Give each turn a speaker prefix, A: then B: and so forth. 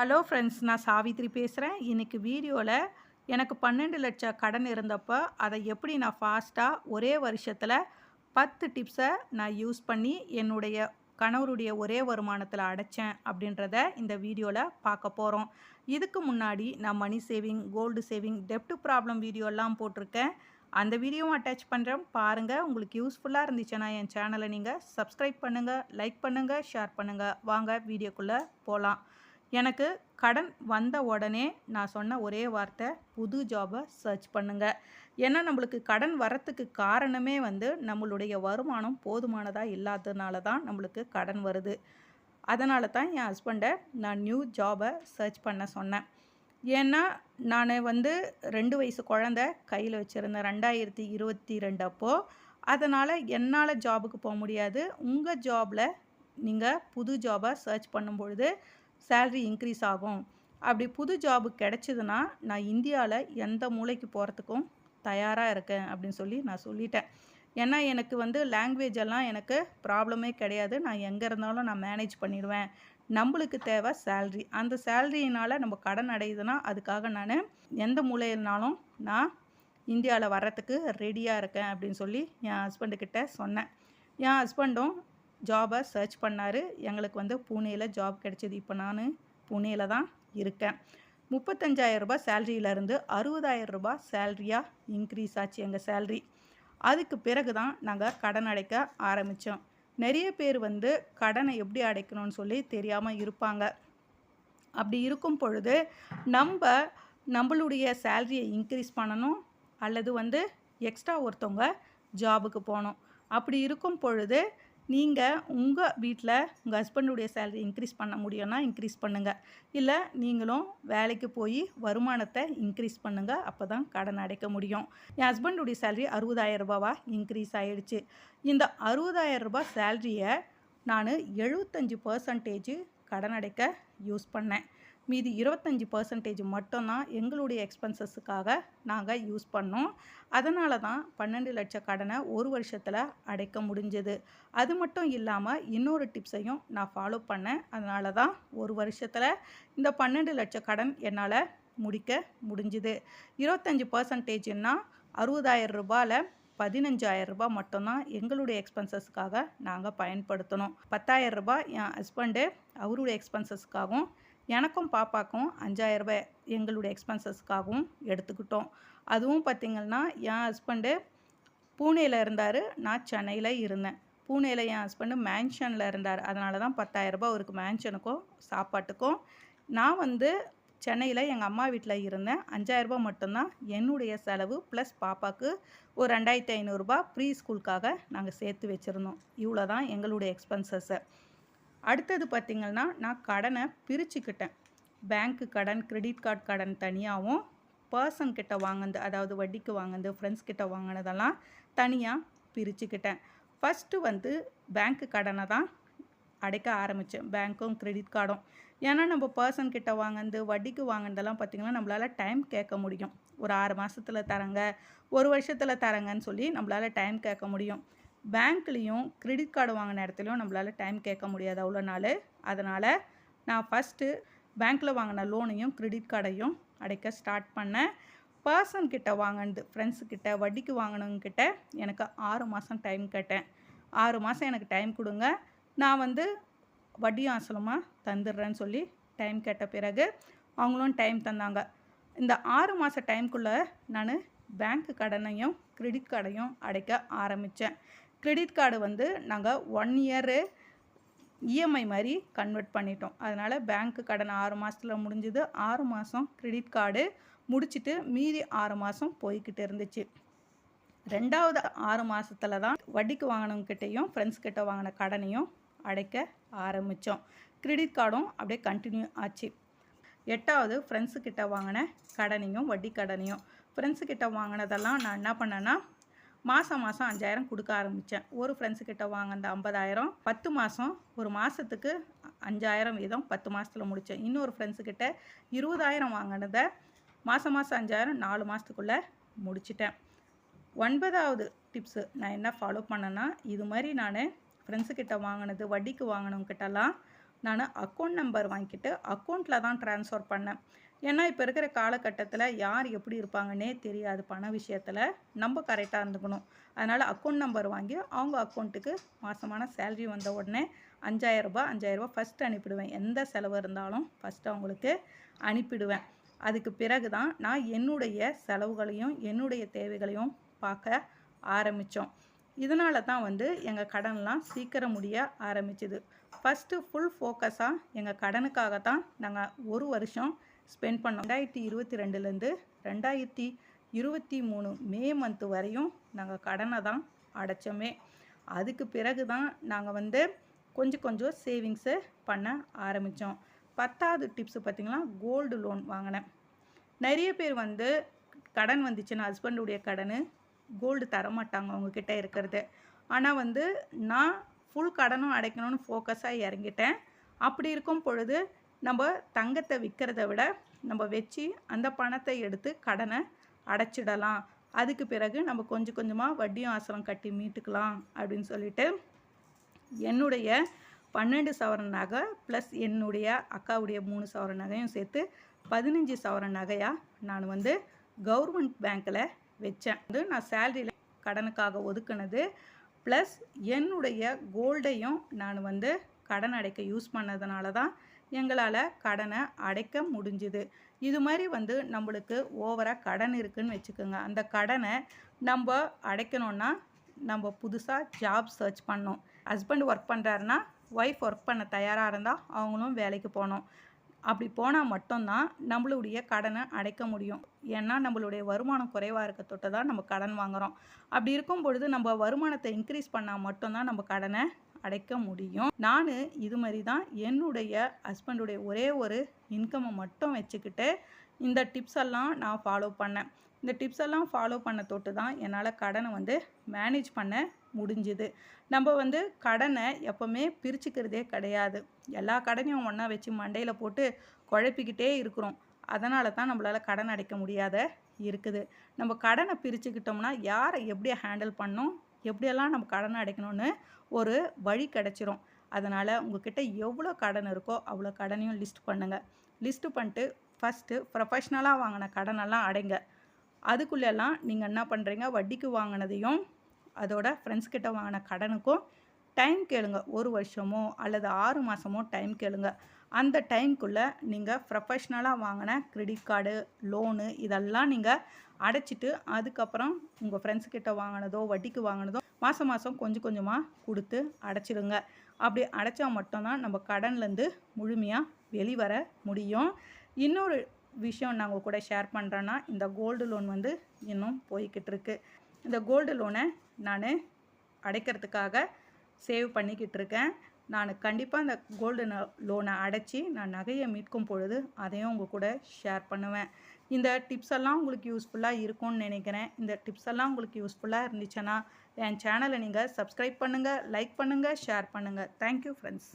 A: Hello friends நான் சாவித்ரி பேசுகிறேன் இன்றைக்கி வீடியோவில் எனக்கு பன்னெண்டு லட்சம் கடன் இருந்தப்போ அதை எப்படி நான் ஃபாஸ்ட்டாக ஒரே வருஷத்தில் பத்து டிப்ஸை நான் யூஸ் பண்ணி என்னுடைய கணவருடைய ஒரே வருமானத்தில் அடைச்சேன் அப்படின்றத இந்த வீடியோவில் பார்க்க போகிறோம் இதுக்கு முன்னாடி நான் மணி சேவிங் கோல்டு சேவிங் டெப்ட் ப்ராப்ளம் வீடியோலாம் போட்டிருக்கேன். அந்த வீடியோவும் அட்டாச் பண்ணுறேன் பாருங்கள் உங்களுக்கு யூஸ்ஃபுல்லாக இருந்துச்சுன்னா என் சேனலை நீங்கள் சப்ஸ்கிரைப் பண்ணுங்கள் லைக் பண்ணுங்கள் ஷேர் பண்ணுங்கள் வாங்க வீடியோக்குள்ளே போகலாம் எனக்கு கடன் வந்த உடனே நான் சொன்ன ஒரே வார்த்தை புது ஜாபை சர்ச் பண்ணுங்கள் ஏன்னா நம்மளுக்கு கடன் வரத்துக்கு காரணமே வந்து நம்மளுடைய வருமானம் போதுமானதாக இல்லாததுனால தான் நம்மளுக்கு கடன் வருது. அதனால தான் என் ஹஸ்பண்டை நான் நியூ ஜாபை சர்ச் பண்ண சொன்னேன். ஏன்னா நான் வந்து ரெண்டு வயசு குழந்த கையில் வச்சுருந்தேன் ரெண்டாயிரத்தி இருபத்தி ரெண்டு அப்போது அதனால் என்னால் ஜாபுக்கு போக முடியாது. உங்கள் ஜாபில் நீங்கள் புது ஜாபை சர்ச் பண்ணும்பொழுது சேல்ரி இன்க்ரீஸ் ஆகும். அப்படி புது ஜாபு கிடச்சிதுன்னா நான் இந்தியாவில் எந்த மூளைக்கு போகிறதுக்கும் தயாராக இருக்கேன் அப்படின்னு சொல்லி நான் சொல்லிட்டேன். ஏன்னா எனக்கு வந்து லாங்குவேஜ் எல்லாம் எனக்கு ப்ராப்ளமே கிடையாது. நான் எங்கே இருந்தாலும் நான் மேனேஜ் பண்ணிடுவேன். நம்மளுக்கு தேவை சேல்ரி அந்த சேல்ரியினால் நம்ம கடன் அடையுதுன்னா அதுக்காக நான் எந்த மூலையினாலும் நான் இந்தியாவில் வர்றதுக்கு ரெடியாக இருக்கேன் அப்படின்னு சொல்லி என் ஹஸ்பண்டுக்கிட்ட சொன்னேன். என் ஹஸ்பண்டும் ஜாபை சர்ச் பண்ணார். எங்களுக்கு வந்து பூனேயில் ஜாப் கிடைச்சிது. இப்போ நான் பூனேயில் தான் இருக்கேன். முப்பத்தஞ்சாயிரம் ரூபாய் சேல்ரியிலேருந்து அறுபதாயிரம் ரூபாய் சேல்ரியாக இன்க்ரீஸ் ஆச்சு எங்கள் சேல்ரி அதுக்கு பிறகு தான் நாங்கள் கடன் அடைக்க ஆரம்பித்தோம் நிறைய பேர் வந்து கடனை எப்படி அடைக்கணும்னு சொல்லி தெரியாமல் இருப்பாங்க. அப்படி இருக்கும் பொழுது நம்ம நம்மளுடைய சேல்ரியை இன்க்ரீஸ் பண்ணணும். அல்லது வந்து எக்ஸ்ட்ரா ஒருத்தவங்க ஜாபுக்கு போகணும். அப்படி இருக்கும் பொழுது நீங்கள் உங்கள் வீட்டில் உங்கள் ஹஸ்பண்டுடைய சேலரி இன்க்ரீஸ் பண்ண முடியும்னா இன்க்ரீஸ் பண்ணுங்கள் இல்லை நீங்களும் வேலைக்கு போய் வருமானத்தை இன்க்ரீஸ் பண்ணுங்கள் அப்போ தான் கடன் அடைக்க முடியும். என் ஹஸ்பண்டுடைய சேலரி அறுபதாயிரம் ரூபாவா? இன்க்ரீஸ் ஆகிடுச்சு இந்த அறுபதாயிரம் ரூபாய் சேல்ரியை நான் எழுபத்தஞ்சி பர்சன்டேஜ் கடன் அடைக்க யூஸ் பண்ணேன். மீதி இருபத்தஞ்சி பர்சன்டேஜ் மட்டும்தான் எங்களுடைய எக்ஸ்பென்சஸுக்காக நாங்கள் யூஸ் பண்ணோம். அதனால தான் பன்னெண்டு லட்ச கடனை ஒரு வருஷத்தில் அடைக்க முடிஞ்சது. அது மட்டும் இல்லாமல் இன்னொரு டிப்ஸையும் நான் ஃபாலோ பண்ணேன். அதனால தான் ஒரு வருஷத்தில் இந்த பன்னெண்டு லட்ச கடன் என்னால் முடிக்க முடிஞ்சுது. இருபத்தஞ்சி பர்சன்டேஜ்னா அறுபதாயிரம் ரூபாயில் பதினஞ்சாயிரம் ரூபாய் மட்டும்தான் எங்களுடைய எக்ஸ்பென்சஸ்க்காக நாங்கள் பயன்படுத்தணும். பத்தாயிரம் ரூபாய் என் ஹஸ்பண்டு அவருடைய எக்ஸ்பென்சஸ்க்காகவும் எனக்கும் பாப்பாக்கும் அஞ்சாயிரரூபாய் எங்களுடைய எக்ஸ்பென்சஸ்க்காகவும் எடுத்துக்கிட்டோம். அதுவும் பார்த்திங்கன்னா என் ஹஸ்பண்டு பூனேயில் இருந்தார் நான் சென்னையில் இருந்தேன். பூனேயில் என் ஹஸ்பண்டு மேன்ஷனில் இருந்தார். அதனால தான் பத்தாயிரரூபா அவருக்கு மேன்ஷனுக்கும் சாப்பாட்டுக்கும் நான் வந்து சென்னையில் எங்கள் அம்மா வீட்டில் இருந்தேன். அஞ்சாயிரரூபா மட்டும்தான் என்னுடைய செலவு ப்ளஸ் பாப்பாவுக்கு ஒரு ரெண்டாயிரத்தி ஐநூறுரூபா ப்ரீ ஸ்கூலுக்காக நாங்கள் சேர்த்து வச்சுருந்தோம். இவ்வளோ தான் எங்களுடைய எக்ஸ்பென்சஸ்ஸை அடுத்தது பார்த்திங்கன்னா நான் கடனை பிரிச்சுக்கிட்டேன். பேங்க்கு கடன் கிரெடிட் கார்டு கடன் தனியாகவும் பர்சன் கிட்ட வாங்கினது அதாவது வட்டிக்கு வாங்கினது ஃப்ரெண்ட்ஸ் கிட்ட வாங்கினதெல்லாம் தனியாக பிரிச்சுக்கிட்டேன். ஃபஸ்ட்டு வந்து பேங்க்கு கடனை தான் அடைக்க ஆரம்பித்தேன் பேங்க்கும் கிரெடிட் கார்டும். ஏன்னா நம்ம பர்சன் கிட்ட வாங்கினது வட்டிக்கு வாங்கினதெல்லாம் பார்த்திங்கன்னா நம்மளால் டைம் கேட்க முடியும். ஒரு ஆறு மாதத்தில் தரங்க ஒரு வருஷத்தில் தரங்கன்னு சொல்லி நம்மளால் டைம் கேட்க முடியும். பேங்க்லேயும் கிரெடிட் கார்டு வாங்கின இடத்துலையும் நம்மளால் டைம் கேட்க முடியாது அவ்வளோ நாள். அதனால் நான் ஃபஸ்ட்டு பேங்க்கில் வாங்கின லோனையும் கிரெடிட் கார்டையும் அடைக்க ஸ்டார்ட் பண்ணேன். பர்சன் கிட்ட வாங்கினது ஃப்ரெண்ட்ஸுக்கிட்ட வட்டிக்கு வாங்கினவங்கிட்ட எனக்கு ஆறு மாதம் டைம் கேட்டேன். ஆறு மாதம் எனக்கு டைம் கொடுங்க. நான் வந்து வட்டியும் அசலமாக தந்துடுறேன்னு சொல்லி டைம் கேட்ட பிறகு அவங்களும் டைம் தந்தாங்க. இந்த ஆறு மாத டைம்குள்ளே நான் பேங்க் கடனையும் கிரெடிட் கார்டையும் அடைக்க ஆரம்பித்தேன் கிரெடிட் கார்டு வந்து நாங்கள் ஒன் இயரு இஎம்ஐ மாதிரி கன்வெர்ட் பண்ணிட்டோம். அதனால் பேங்க்கு கடன் ஆறு மாதத்தில் முடிஞ்சுது. ஆறு மாதம் கிரெடிட் கார்டு முடிச்சுட்டு மீதி ஆறு மாதம் போய்கிட்டு இருந்துச்சு. ரெண்டாவது ஆறு மாதத்தில் தான் வட்டிக்கு வாங்கினவங்கிட்டையும் ஃப்ரெண்ட்ஸ் கிட்ட வாங்கின கடனையும் அடைக்க ஆரம்பித்தோம் கிரெடிட் கார்டும் அப்படியே கண்டினியூ ஆச்சு. எட்டாவது ஃப்ரெண்ட்ஸுக்கிட்ட வாங்கின கடனையும் வட்டி கடனையும். ஃப்ரெண்ட்ஸுக்கிட்ட வாங்கினதெல்லாம் நான் என்ன பண்ணேன்னா மாதம் மாதம் அஞ்சாயிரம் கொடுக்க ஆரம்பித்தேன் ஒரு ஃப்ரெண்ட்ஸுக்கிட்ட வாங்கின ஐம்பதாயிரம் பத்து மாதம் ஒரு மாதத்துக்கு அஞ்சாயிரம் வீதம் பத்து மாதத்தில் முடித்தேன் இன்னொரு ஃப்ரெண்ட்ஸுக்கிட்ட இருபதாயிரம் வாங்கினதை மாதம் மாதம் அஞ்சாயிரம் நாலு மாதத்துக்குள்ளே முடிச்சிட்டேன். ஒன்பதாவது டிப்ஸு நான் என்ன ஃபாலோ பண்ணேன்னா இது மாதிரி நான் ஃப்ரெண்ட்ஸுக்கிட்ட வாங்கினது வட்டிக்கு வாங்கினவங்கிட்டலாம் நான் அக்கௌண்ட் நம்பர் வாங்கிட்டு அக்கௌண்ட்டில் தான் ட்ரான்ஸ்ஃபர் பண்ணேன். ஏன்னா இப்போ இருக்கிற காலகட்டத்தில் யார் எப்படி இருப்பாங்கன்னே தெரியாது பண விஷயத்தில். நம்ம கரெக்டாக இருந்துக்கணும். அதனால் அக்கௌண்ட் நம்பர் வாங்கி அவங்க அக்கௌண்ட்டுக்கு மாதமான சேல்ரி வந்த உடனே அஞ்சாயிரரூபா அஞ்சாயிரரூபா ஃபஸ்ட்டு அனுப்பிடுவேன். எந்த செலவு இருந்தாலும் ஃபஸ்ட்டு அவங்களுக்கு அனுப்பிடுவேன். அதுக்கு பிறகு தான் நான் என்னுடைய செலவுகளையும் என்னுடைய தேவைகளையும் பார்க்க ஆரம்பித்தோம் இதனால தான் வந்து எங்கள் கடன்லாம் சீக்கிரம் முடிய ஆரம்பிச்சுது. ஃபஸ்ட்டு ஃபுல் ஃபோக்கஸாக எங்கள் கடனுக்காக தான் நாங்கள் ஒரு வருஷம் ஸ்பெண்ட் பண்ணோம். ரெண்டாயிரத்தி இருபத்தி ரெண்டுலேருந்து ரெண்டாயிரத்தி இருபத்தி மூணு மே மந்த்து வரையும் நாங்கள் கடனை தான் அடைச்சோமே. அதுக்கு பிறகு தான் நாங்கள் வந்து கொஞ்சம் கொஞ்சம் சேவிங்ஸு பண்ண ஆரம்பித்தோம் பத்தாவது டிப்ஸு பார்த்திங்கன்னா கோல்டு லோன் வாங்கினேன். நிறைய பேர் வந்து கடன் வந்துச்சுன்னா ஹஸ்பண்டுடைய கடன் கோல்டு தரமாட்டாங்க அவங்கக்கிட்ட இருக்கிறது. ஆனால் வந்து நான் ஃபுல் கடனும் அடைக்கணும்னு ஃபோக்கஸாக இறங்கிட்டேன். அப்படி இருக்கும் பொழுது நம்ம தங்கத்தை விற்கிறத விட நம்ம வச்சு அந்த பணத்தை எடுத்து கடனை அடைச்சிடலாம். அதுக்கு பிறகு நம்ம கொஞ்சம் கொஞ்சமாக வட்டியும் ஆசிரம் கட்டி மீட்டுக்கலாம் அப்படின்னு சொல்லிட்டு என்னுடைய பன்னெண்டு சவரன் நகை ப்ளஸ் என்னுடைய அக்காவுடைய மூணு சவர நகையும் சேர்த்து பதினஞ்சு சவரன் நகையாக நான் வந்து கவர்மெண்ட் பேங்க்கில் வச்சேன். வந்து நான் சேலரியில் கடனுக்காக ஒதுக்குனது ப்ளஸ் என்னுடைய கோல்டையும் நான் வந்து கடன் அடைக்க யூஸ் பண்ணதுனால தான் எங்களால் கடனை அடைக்க முடிஞ்சுது. இது மாதிரி வந்து நம்மளுக்கு ஓவராக கடன் இருக்குதுன்னு வச்சுக்கோங்க. அந்த கடனை நம்ம அடைக்கணுன்னா நம்ம புதுசாக ஜாப் சர்ச் பண்ணோம் ஹஸ்பண்ட் ஒர்க் பண்ணுறாருன்னா ஒய்ஃப் ஒர்க் பண்ண தயாராக இருந்தால் அவங்களும் வேலைக்கு போகணும். அப்படி போனால் மட்டும்தான் நம்மளுடைய கடனை அடைக்க முடியும். ஏன்னா நம்மளுடைய வருமானம் குறைவாக இருக்க தொட்டு தான் நம்ம கடன் வாங்குகிறோம் அப்படி இருக்கும் பொழுது நம்ம வருமானத்தை இன்க்ரீஸ் பண்ணால் மட்டும்தான் நம்ம கடனை அடைக்க முடியும். நான் இது மாதிரி தான் என்னுடைய ஹஸ்பண்டுடைய ஒரே ஒரு இன்கம்மை மட்டும் வச்சுக்கிட்டு இந்த டிப்ஸ் எல்லாம் நான் ஃபாலோ பண்ணேன். இந்த டிப்ஸ் எல்லாம் ஃபாலோ பண்ண தொட்டு தான் என்னால் கடனை வந்து மேனேஜ் பண்ண முடிஞ்சுது. நம்ம வந்து கடனை எப்போவுமே பிரிச்சுக்கிறதே கிடையாது. எல்லா கடனையும் ஒன்றா வச்சு மண்டையில் போட்டு குழப்பிக்கிட்டே இருக்கிறோம். அதனால தான் நம்மளால் கடன் அடைக்க முடியாத இருக்குது. நம்ம கடனை பிரிச்சுக்கிட்டோம்னா யாரை எப்படி ஹேண்டில் பண்ணணும்? எப்படியெல்லாம் நம்ம கடனை அடைக்கணும்னு ஒரு வழி கிடச்சிரும். அதனால் உங்ககிட்ட எவ்வளோ கடன் இருக்கோ அவ்வளோ கடனையும் லிஸ்ட் பண்ணுங்கள் லிஸ்ட்டு பண்ணிட்டு ஃபஸ்ட்டு ப்ரொஃபஷ்னலாக வாங்கின கடனெல்லாம் அடைங்க. அதுக்குள்ளெல்லாம் நீங்கள் என்ன பண்ணுறீங்க வட்டிக்கு வாங்கினதையும் அதோட ஃப்ரெண்ட்ஸ் கிட்ட வாங்கின கடனுக்கும் டைம் கேளுங்க. ஒரு வருஷமோ அல்லது ஆறு மாதமோ டைம் கேளுங்க. அந்த டைம்குள்ளே நீங்கள் ப்ரொஃபஷ்னலாக வாங்கின கிரெடிட் கார்டு லோனு இதெல்லாம் நீங்கள் அடைச்சிட்டு அதுக்கப்புறம் உங்கள் ஃப்ரெண்ட்ஸ் கிட்ட வாங்கினதோ வட்டிக்கு வாங்கினதோ மாதம் மாதம் கொஞ்சம் கொஞ்சமாக கொடுத்து அடைச்சிடுங்க அப்படி அடைச்சா மட்டும்தான் நம்ம கடன்லேருந்து முழுமையாக வெளிவர முடியும். இன்னொரு விஷயம் நாங்கள் கூட ஷேர் பண்ணுறேன்னா இந்த கோல்டு லோன் வந்து இன்னும் போய்கிட்டு இருக்கு இந்த கோல்டு லோனை நான் அடைக்கிறதுக்காக சேவ் பண்ணிக்கிட்டு இருக்கேன் நான் கண்டிப்பாக இந்த கோல்டு லோனை அடைச்சி நான் நகையை மீட்கும் பொழுது அதையும் உங்கள் கூட ஷேர் பண்ணுவேன். இந்த டிப்ஸ் எல்லாம் உங்களுக்கு யூஸ்ஃபுல்லாக இருக்கும்னு நினைக்கிறேன். இந்த டிப்ஸ் எல்லாம் உங்களுக்கு யூஸ்ஃபுல்லாக இருந்துச்சுன்னா என் சேனலை நீங்கள் சப்ஸ்கிரைப் பண்ணுங்கள் லைக் பண்ணுங்கள் ஷேர் பண்ணுங்கள் தேங்க்யூ ஃப்ரெண்ட்ஸ்